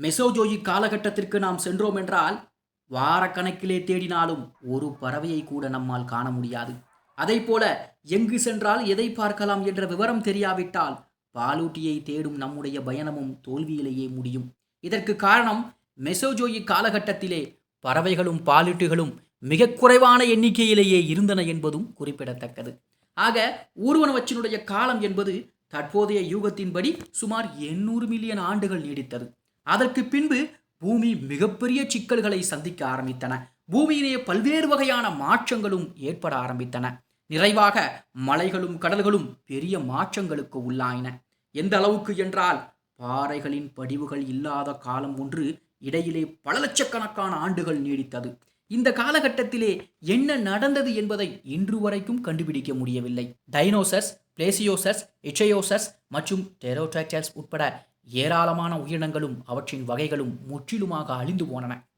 மெசோஜோயிக் காலகட்டத்திற்கு நாம் சென்றோம் என்றால் வாரக்கணக்கிலே தேடினாலும் ஒரு பறவையை கூட நம்மால் காண முடியாது. அதைப்போல எங்கு சென்றால் எதை பார்க்கலாம் என்ற விவரம் தெரியாவிட்டால் பாலூட்டியை தேடும் நம்முடைய பயணமும் தோல்வியிலேயே முடியும். இதற்கு காரணம் மெசோஜோயிக் காலகட்டத்திலே பறவைகளும் பாலூட்டிகளும் மிக குறைவான எண்ணிக்கையிலேயே இருந்தன என்பதும் குறிப்பிடத்தக்கது. ஆக ஊர்வனவச்சினுடைய காலம் என்பது தற்போதைய யூகத்தின்படி சுமார் எண்ணூறு மில்லியன் ஆண்டுகள் நீடித்தது. அதற்கு பின்பு பூமி மிகப்பெரிய சிக்கல்களை சந்திக்க ஆரம்பித்தன. பூமியிலே பல்வேறு வகையான மாற்றங்களும் ஏற்பட ஆரம்பித்தன. நிறைவாக மலைகளும் கடல்களும் பெரிய மாற்றங்களுக்கு உள்ளாயின. எந்த அளவுக்கு என்றால் பாறைகளின் படிவுகள் இல்லாத காலம் ஒன்று இடையிலே பல லட்சக்கணக்கான ஆண்டுகள் நீடித்தது. இந்த காலகட்டத்திலே என்ன நடந்தது என்பதை இன்று வரைக்கும் கண்டுபிடிக்க முடியவில்லை. டைனோசஸ் பிளேசியோசஸ் இச்சையோசஸ் மற்றும் டெரோடாக்டைல்ஸ் உட்பட ஏராளமான உயிரினங்களும் அவற்றின் வகைகளும் முற்றிலுமாக அழிந்து போனன.